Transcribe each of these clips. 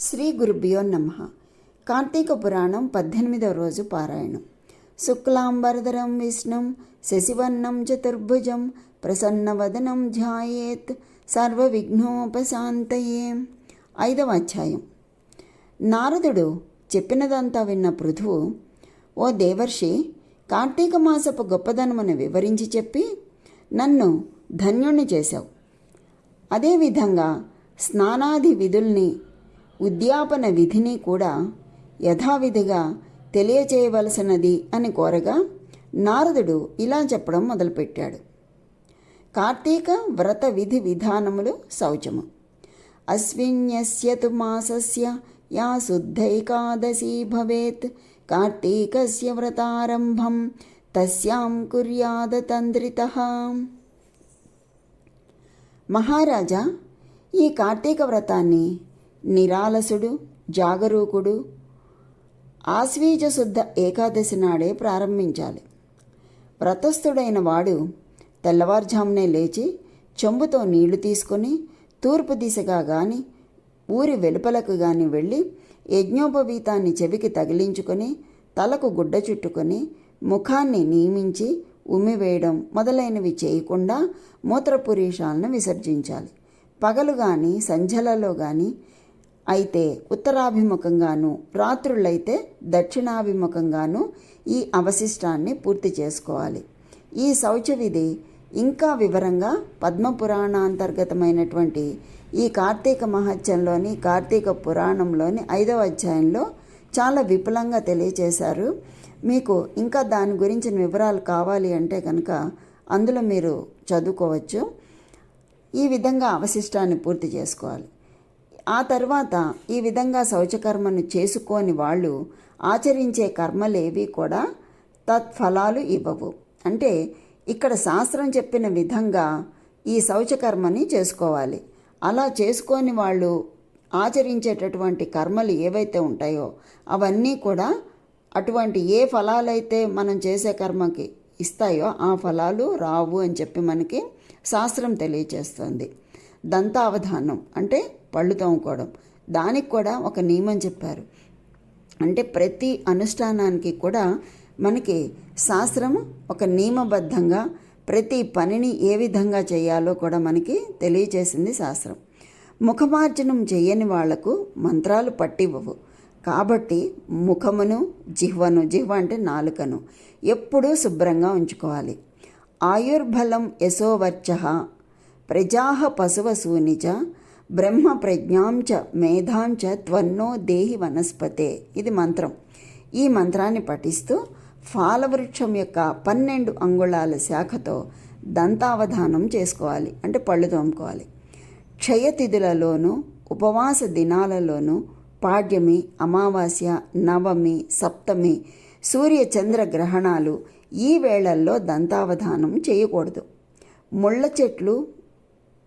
శ్రీ గురుభ్యో నమ. కార్తీక పురాణం పద్దెనిమిదవ రోజు పారాయణం. శుక్లాంబరధరం విష్ణుం శశివర్ణం చతుర్భుజం ప్రసన్నవదనం ధ్యాయేత్ సర్వవిఘ్నోపశాంతయే. ఐదవ అధ్యాయం. నారదుడు చెప్పినదంతా విన్న పృథువు ఓ దేవర్షి కార్తీక మాసపు గొప్పదనమును వివరించి చెప్పి నన్ను ధన్యుణ్ణి చేశావు. అదేవిధంగా స్నానాది విధుల్ని ఉద్యాపన విధిని కూడా యథావిధిగా తెలియచేయవలసినది అని కోరగా నారదుడు ఇలా చెప్పడం మొదలుపెట్టాడు. కార్తీక వ్రత విధి విధానములు శౌచము. అస్విన్యస్యతు మాసస్య యా శుద్ధైకాదశీ భవేత్. కార్తీకస్య వ్రతారంభం తస్యాం కుర్యాద తంద్రిత మహారాజా ఈ కార్తీక వ్రతాన్ని నిరాలసుడు జాగరూకుడు. ఆశ్వీజ శుద్ధ ఏకాదశి నాడే ప్రారంభించాలి. వ్రతస్థుడైన వాడు తెల్లవారుజామునే లేచి చెంబుతో నీళ్ళు తీసుకొని తూర్పు దిశగా గాని ఊరి వెలుపలకు గాని వెళ్ళి యజ్ఞోపవీతాన్ని చెవికి తగిలించుకొని తలకు గుడ్డ చుట్టుకొని ముఖాన్ని నియమించి ఉమ్మివేయడం మొదలైనవి చేయకుండా మూత్రపురీషాలను విసర్జించాలి. పగలు కానీ సంధ్యలలో కానీ అయితే ఉత్తరాభిముఖంగాను రాత్రులైతే దక్షిణాభిముఖంగాను ఈ అవశిష్టాన్ని పూర్తి చేసుకోవాలి. ఈ శౌచవిధి ఇంకా వివరంగా పద్మపురాణాంతర్గతమైనటువంటి ఈ కార్తీక మహత్యంలోని కార్తీక పురాణంలోని ఐదవ అధ్యాయంలో చాలా విపులంగా తెలియచేశారు. మీకు ఇంకా దాని గురించిన వివరాలు కావాలి అంటే కనుక అందులో మీరు చదువుకోవచ్చు. ఈ విధంగా అవశిష్టాన్ని పూర్తి చేసుకోవాలి. ఆ తర్వాత ఈ విధంగా శౌచకర్మను చేసుకోని వాళ్ళు ఆచరించే కర్మలేవి కూడా తత్ఫలాలు ఇవ్వవు. అంటే ఇక్కడ శాస్త్రం చెప్పిన విధంగా ఈ శౌచకర్మని చేసుకోవాలి. అలా చేసుకోని వాళ్ళు ఆచరించేటటువంటి కర్మలు ఏవైతే ఉంటాయో అవన్నీ కూడా అటువంటి ఏ ఫలాలైతే మనం చేసే కర్మకి ఇస్తాయో ఆ ఫలాలు రావు అని చెప్పి మనకి శాస్త్రం తెలియచేస్తుంది. దంతావధానం అంటే పళ్ళు తోముకోవడం. దానికి కూడా ఒక నియమం చెప్పారు. అంటే ప్రతి అనుష్ఠానానికి కూడా మనకి శాస్త్రం ఒక నియమబద్ధంగా ప్రతి పనిని ఏ విధంగా చేయాలో కూడా మనకి తెలియచేసింది శాస్త్రం. ముఖమార్జనం చేయని వాళ్ళకు మంత్రాలు పట్టివ్వవు. కాబట్టి ముఖమును జిహ్వను జిహ్వ అంటే నాలుకను ఎప్పుడూ శుభ్రంగా ఉంచుకోవాలి. ఆయుర్బలం యశోవర్చ ప్రజాహ పశువసూనిచ బ్రహ్మ ప్రజ్ఞాంచ మేధాంచ త్వన్నో దేహి వనస్పతే ఇది మంత్రం. ఈ మంత్రాన్ని పఠిస్తూ ఫాలవృక్షం యొక్క పన్నెండు అంగుళాల శాఖతో దంతావధానం చేసుకోవాలి. అంటే పళ్ళు తోముకోవాలి. క్షయతిథులలోనూ ఉపవాస దినాలలోనూ పాడ్యమి అమావాస్య నవమి సప్తమి సూర్య చంద్ర గ్రహణాలు ఈ వేళల్లో దంతావధానం చేయకూడదు. ముళ్ళ చెట్లు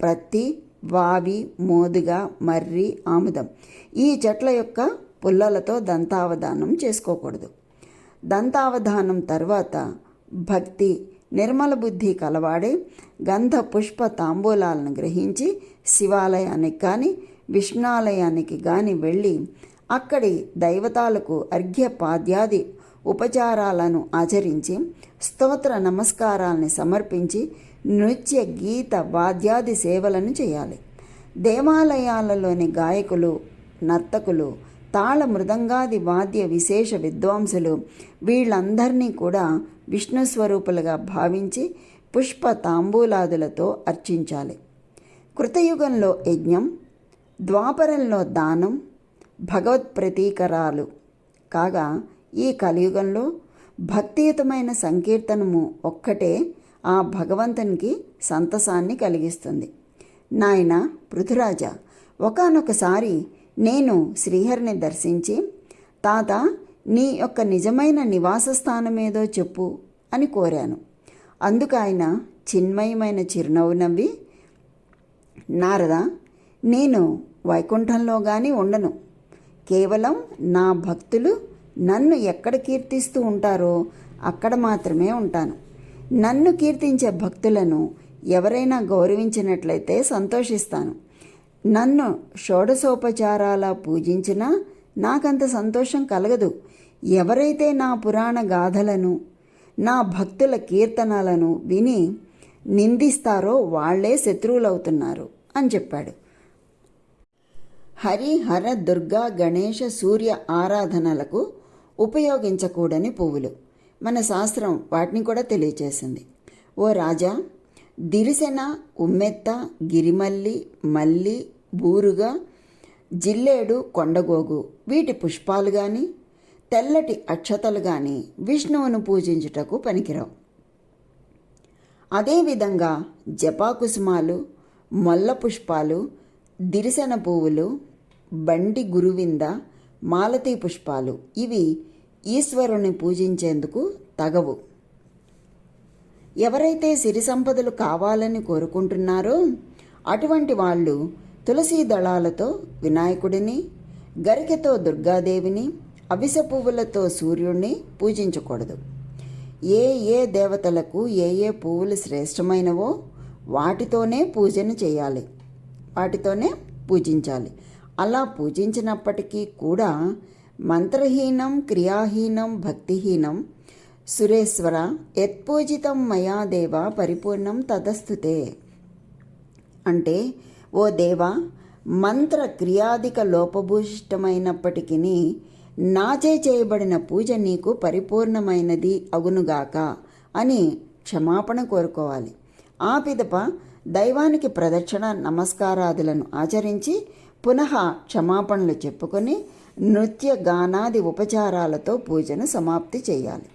ప్రత్తి వావి మోదుగ మర్రి ఆముదం. ఈ చెట్ల యొక్క పుల్లలతో దంతావధానం చేసుకోకూడదు. దంతావధానం తర్వాత భక్తి నిర్మల బుద్ధి కలవాడే గంధ పుష్ప తాంబూలాలను గ్రహించి శివాలయానికి కానీ విష్ణాలయానికి కానీ వెళ్ళి అక్కడి దైవతాలకు అర్ఘ్యపాద్యాది ఉపచారాలను ఆచరించి స్తోత్ర నమస్కారాల్ని సమర్పించి నృత్య గీత వాద్యాది సేవలను చేయాలి. దేవాలయాలలోని గాయకులు నర్తకులు తాళ మృదంగాది వాద్య విశేష విద్వాంసులు వీళ్ళందరినీ కూడా విష్ణు స్వరూపులుగా భావించి పుష్ప తాంబూలాదులతో అర్చించాలి. కృతయుగంలో యజ్ఞం ద్వాపరంలో దానం భగవత్ ప్రతీకరాలు కాగా ఈ కలియుగంలో భక్తియుతమైన సంకీర్తనము ఒక్కటే ఆ భగవంతునికి సంతసాన్ని కలిగిస్తుంది. నాయన పృథురాజ ఒకనొకసారి నేను శ్రీహరిని దర్శించి తాత నీ యొక్క నిజమైన నివాస స్థానమేదో చెప్పు అని కోరాను. అందుకు ఆయన చిన్మయమైన చిరునవ్వు నవ్వి నారద నేను వైకుంఠంలో కానీ ఉండను. కేవలం నా భక్తులు నన్ను ఎక్కడ కీర్తిస్తూ ఉంటారో అక్కడ మాత్రమే ఉంటాను. నన్ను కీర్తించే భక్తులను ఎవరైనా గౌరవించినట్లయితే సంతోషిస్తాను. నన్ను షోడశోపచారాల పూజించినా నాకంత సంతోషం కలగదు. ఎవరైతే నా పురాణ గాథలను నా భక్తుల కీర్తనలను విని నిందిస్తారో వాళ్ళే శత్రువులవుతున్నారు అని చెప్పాడు. హరి హర దుర్గా గణేష సూర్య ఆరాధనలకు ఉపయోగించకూడని పువ్వులు. మన శాస్త్రం వాటిని కూడా తెలియచేసింది. ఓ రాజా దిరిసెన ఉమ్మెత్త గిరిమల్లి మల్లి బూరుగ జిల్లేడు కొండగోగు వీటి పుష్పాలు కానీ తెల్లటి అక్షతలు కానీ విష్ణువును పూజించుటకు పనికిరావు. అదేవిధంగా జపాకుసుమాలు మొల్ల పుష్పాలు దిరిసెన పువ్వులు బండి గురువింద మాలతీ పుష్పాలు. ఇవి ఈశ్వరుని పూజించేందుకు తగవు. ఎవరైతే సిరి సంపదలు కావాలని కోరుకుంటున్నారో అటువంటి వాళ్ళు తులసీ దళాలతో వినాయకుడిని గరికెతో దుర్గాదేవిని అవిస పువ్వులతో సూర్యుడిని పూజించకూడదు. ఏ ఏ దేవతలకు ఏ ఏ పువ్వులు శ్రేష్టమైనవో వాటితోనే పూజను చేయాలి. వాటితోనే పూజించాలి. అలా పూజించినప్పటికీ కూడా మంత్రహీనం క్రియాహీనం భక్తిహీనం సురేశ్వర యత్పూజితం మయా దేవ పరిపూర్ణం తదస్థుతే. అంటే ఓ దేవా మంత్ర క్రియాధిక లోపభూషిష్టమైనప్పటికీ నాచే చేయబడిన పూజ నీకు పరిపూర్ణమైనది అగునుగాక అని క్షమాపణ కోరుకోవాలి. ఆ పిదప దైవానికి ప్రదక్షిణ నమస్కారాదులను ఆచరించి పునః క్షమాపణలు చెప్పుకొని నృత్య గానాది ఉపచారాలతో పూజను సమాప్తి చేయాలి.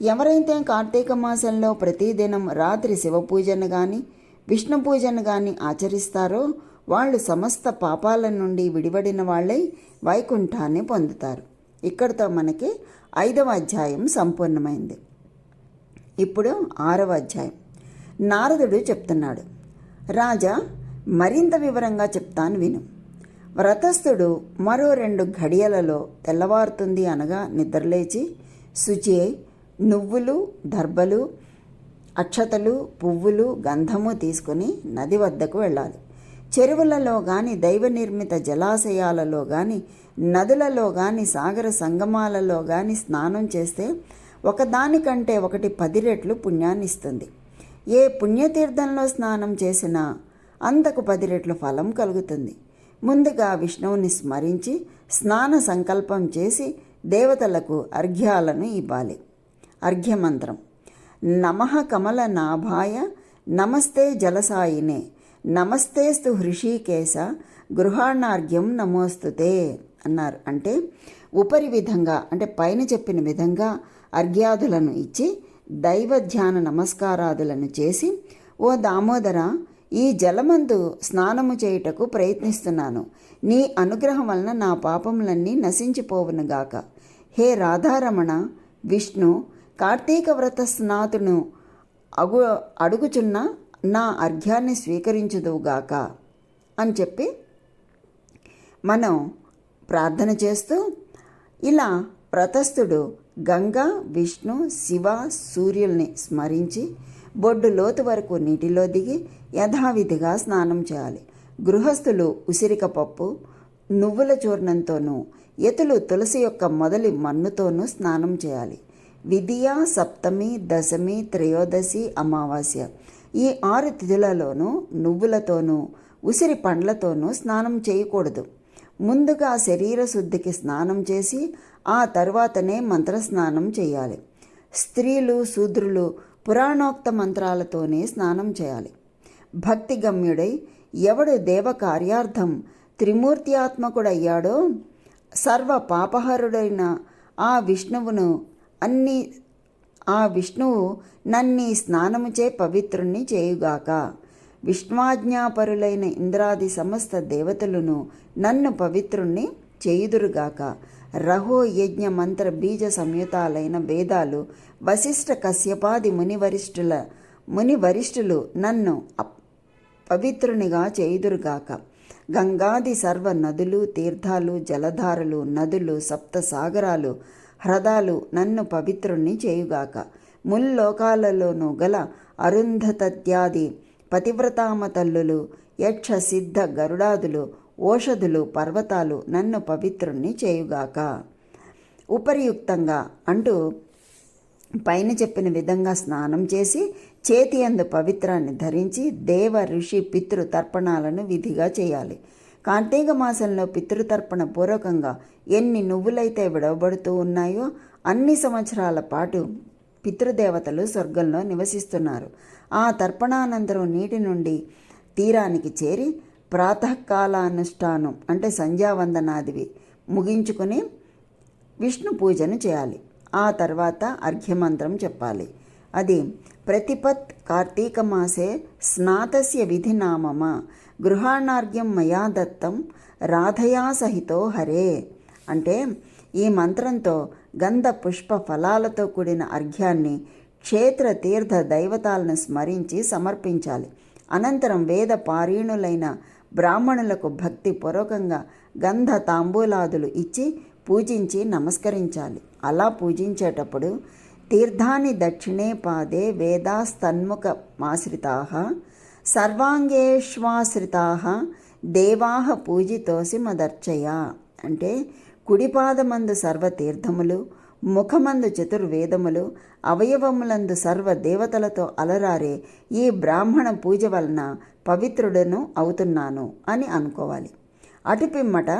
ఎవరైతే కార్తీక మాసంలో ప్రతిదినం రాత్రి శివ పూజను కానీ విష్ణు పూజను కానీ ఆచరిస్తారో వాళ్ళు సమస్త పాపాల నుండి విడిపడిన వాళ్ళై వైకుంఠాన్ని పొందుతారు. ఇక్కడితో మనకి ఐదవ అధ్యాయం సంపూర్ణమైంది. ఇప్పుడు ఆరవ అధ్యాయం. నారదుడు చెప్తున్నాడు రాజా మరింత వివరంగా చెప్తాను విను. వ్రతస్థుడు మరో రెండు ఘడియలలో తెల్లవారుతుంది అనగా నిద్రలేచి శుచి అయి నువ్వులు దర్భలు అక్షతలు పువ్వులు గంధము తీసుకుని నది వద్దకు వెళ్ళాలి. చెరువులలో కానీ దైవ నిర్మిత జలాశయాలలో కానీ నదులలో కానీ సాగర సంగమాలలో కానీ స్నానం చేస్తే ఒకదానికంటే ఒకటి పది రెట్లు పుణ్యాన్ని ఇస్తుంది. ఏ పుణ్యతీర్థంలో స్నానం చేసినా అంతకు పది రెట్లు ఫలం కలుగుతుంది. ముందుగా విష్ణువుని స్మరించి స్నాన సంకల్పం చేసి దేవతలకు అర్ఘ్యాలను ఇవ్వాలి. అర్ఘ్యమంత్రం. నమః కమల నాభాయ నమస్తే జలసాయినే నమస్తేస్తు హృషికేశ గృహాణార్ఘ్యం నమోస్తుతే అన్నారు. అంటే ఉపరి విధంగా అంటే పైన చెప్పిన విధంగా అర్ఘ్యాదులను ఇచ్చి దైవ ధ్యాన నమస్కారాదులను చేసి ఓ దామోదర ఈ జలమందు స్నానము చేయుటకు ప్రయత్నిస్తున్నాను. నీ అనుగ్రహం వలన నా పాపములన్నీ నశించిపోవునుగాక హే రాధారమణ విష్ణు కార్తీక వ్రత స్నాతును అగు అడుగుచున్న నా అర్ఘ్యాన్ని స్వీకరించుదువుగాక అని చెప్పి మనం ప్రార్థన చేస్తూ ఇలా వ్రతస్థుడు గంగా విష్ణు శివ సూర్యుల్ని స్మరించి బొడ్డు లోతు వరకు నీటిలో దిగి యథావిధిగా స్నానం చేయాలి. గృహస్థులు ఉసిరికపప్పు నువ్వుల చూర్ణంతోనూ ఎతులు తులసి యొక్క మొదలి మన్నుతోనూ స్నానం చేయాలి. విధియ సప్తమి దశమి త్రయోదశి అమావాస్య ఈ ఆరు తిథులలోనూ నువ్వులతోనూ ఉసిరి పండ్లతోనూ స్నానం చేయకూడదు. ముందుగా శరీర శుద్ధికి స్నానం చేసి ఆ తర్వాతనే మంత్రస్నానం చేయాలి. స్త్రీలు శూద్రులు పురాణోక్త మంత్రాలతోనే స్నానం చేయాలి. భక్తి గమ్యుడై ఎవడు దేవ కార్యార్థం త్రిమూర్త్యాత్మకుడయ్యాడో సర్వ పాపహరుడైన ఆ విష్ణువును అన్ని ఆ విష్ణువు నన్ని స్నానముచే పవిత్రుణ్ణి చేయుగాక. విష్ణువాజ్ఞాపరులైన ఇంద్రాది సమస్త దేవతలను నన్ను పవిత్రుణ్ణి చేయుదురుగాక. రహో యజ్ఞ మంత్ర బీజ సంయుతాలైన వేదాలు వశిష్ఠ కశ్యపాది ముని వరిష్ఠుల నన్ను పవిత్రునిగా చేయుదురుగాక. గంగాది సర్వ నదులు తీర్థాలు జలధారలు నదులు సప్త సాగరాలు హ్రదాలు నన్ను పవిత్రుణ్ణి చేయుగాక. ముల్లోకాలలోనూ గల అరుంధతత్యాది పతివ్రతామ తల్లులు యక్ష సిద్ధ గరుడాదులు ఓషధులు పర్వతాలు నన్ను పవిత్రుణ్ణి చేయుగాక. ఉపరియుక్తంగా అంటూ పైన చెప్పిన విధంగా స్నానం చేసి చేతి అందు పవిత్రాన్ని ధరించి దేవ ఋషి పితృ తర్పణాలను విధిగా చేయాలి. కార్తీక మాసంలో పితృతర్పణ పూర్వకంగా ఎన్ని నువ్వులైతే విడవబడుతూ ఉన్నాయో అన్ని సంవత్సరాల పాటు పితృదేవతలు స్వర్గంలో నివసిస్తున్నారు. ఆ తర్పణానంతరం నీటి నుండి తీరానికి చేరి ప్రాతకాలానుష్ఠానం అంటే సంధ్యావందనాదివి ముగించుకుని విష్ణు పూజను చేయాలి. ఆ తర్వాత అర్ఘ్యమంత్రం చెప్పాలి. అది ప్రతిపత్ కార్తీక మాసే స్నాతస్య విధినామమ గృహాణార్ఘ్యం మయా దత్తం రాధయా సహితో హరే. అంటే ఈ మంత్రంతో గంధ పుష్ప ఫలాలతో కూడిన అర్ఘ్యాన్ని క్షేత్ర తీర్థ దైవతాలను స్మరించి సమర్పించాలి. అనంతరం వేద పారీణులైన బ్రాహ్మణులకు భక్తి పూర్వకంగా గంధ తాంబూలాదులు ఇచ్చి పూజించి నమస్కరించాలి. అలా పూజించేటప్పుడు తీర్థాన్ని దక్షిణే పాదే వేదాస్తన్ముఖ మాశ్రితా సర్వాంగేష్వాశ్రితా దేవా పూజితోసి మదర్చయ. అంటే కుడిపాదమందు సర్వతీర్థములు ముఖమందు చతుర్వేదములు అవయవములందు సర్వ దేవతలతో అలరారే ఈ బ్రాహ్మణ పూజ వలన పవిత్రుడను అవుతున్నాను అని అనుకోవాలి. అటుపిమ్మట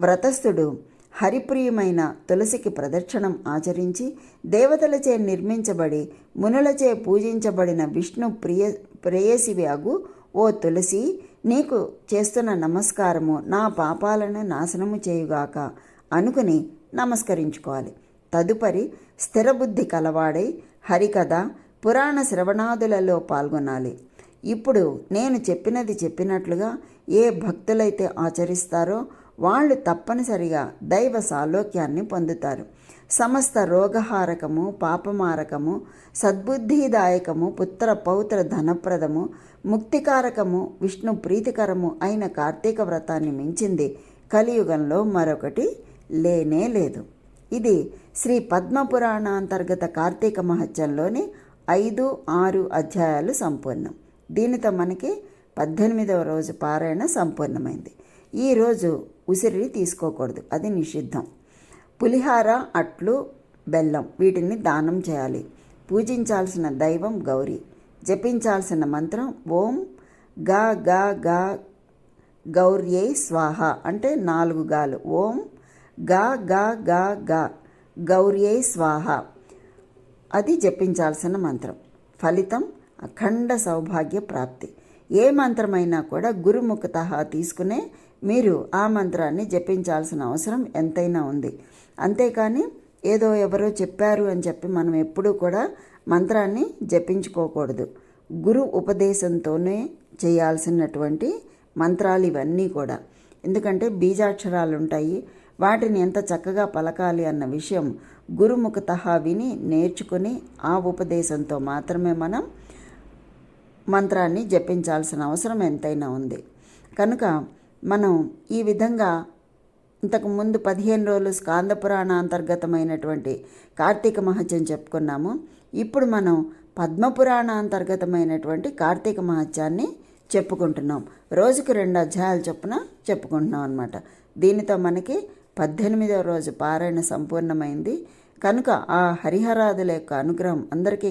వ్రతస్థుడు హరిప్రియమైన తులసికి ప్రదక్షిణం ఆచరించి దేవతలచే నిర్మించబడి మునులచే పూజించబడిన విష్ణు ప్రియ ప్రేయసివ్యాగు ఓ తులసి నీకు చేస్తున్న నమస్కారము నా పాపాలను నాశనము చేయుగాక అనుకుని నమస్కరించుకోవాలి. తదుపరి స్థిరబుద్ధి కలవాడై హరికథ పురాణ శ్రవణాదులలో పాల్గొనాలి. ఇప్పుడు నేను చెప్పినది చెప్పినట్లుగా ఏ భక్తులైతే ఆచరిస్తారో వాళ్ళు తప్పనిసరిగా దైవ సాలోక్యాన్ని పొందుతారు. సమస్త రోగహారకము పాపమారకము సద్బుద్ధిదాయకము పుత్ర పౌత్ర ధనప్రదము ముక్తికారకము విష్ణు ప్రీతికరము అయిన కార్తీక వ్రతాన్ని మించింది కలియుగంలో మరొకటి లేనే లేదు. ఇది శ్రీ పద్మపురాణాంతర్గత కార్తీక మహత్యంలోని ఐదు ఆరు అధ్యాయాలు సంపూర్ణం. దీనితో మనకి పద్దెనిమిదవ రోజు పారాయణ సంపూర్ణమైంది. ఈరోజు ఉసిరిని తీసుకోకూడదు అది నిషిద్ధం. పులిహార అట్లు బెల్లం వీటిని దానం చేయాలి. పూజించాల్సిన దైవం గౌరీ. జపించాల్సిన మంత్రం ఓం గా గా గా గౌర్యై స్వాహ అంటే నాలుగు గాలు. ఓం గా గా గా గా. గౌర్యై స్వాహ. అది జపించాల్సిన మంత్రం. ఫలితం అఖండ సౌభాగ్య ప్రాప్తి. ఏ మంత్రమైనా కూడా గురుముఖత తీసుకునే మీరు ఆ మంత్రాన్ని జపించాల్సిన అవసరం ఎంతైనా ఉంది. అంతేకాని ఏదో ఎవరో చెప్పారు అని చెప్పి మనం ఎప్పుడూ కూడా మంత్రాన్ని జపించుకోకూడదు. గురు ఉపదేశంతోనే చేయాల్సినటువంటి మంత్రాలు ఇవన్నీ కూడా. ఎందుకంటే బీజాక్షరాలు ఉంటాయి వాటిని ఎంత చక్కగా పలకాలి అన్న విషయం గురుముఖత విని నేర్చుకుని ఆ ఉపదేశంతో మాత్రమే మనం మంత్రాన్ని జపించాల్సిన అవసరం ఎంతైనా ఉంది. కనుక మనం ఈ విధంగా ఇంతకు ముందు పదిహేను రోజులు స్కాంద పురాణ అంతర్గతమైనటువంటి కార్తీక మహత్యం చెప్పుకున్నాము. ఇప్పుడు మనం పద్మపురాణ అంతర్గతమైనటువంటి కార్తీక మహత్యాన్ని చెప్పుకుంటున్నాం. రోజుకు రెండు అధ్యాయాలు చొప్పున చెప్పుకుంటున్నాం అనమాట దీనితో మనకి పద్దెనిమిదవ రోజు పారాయణ సంపూర్ణమైంది. కనుక ఆ హరిహరాదుల యొక్క అనుగ్రహం అందరికీ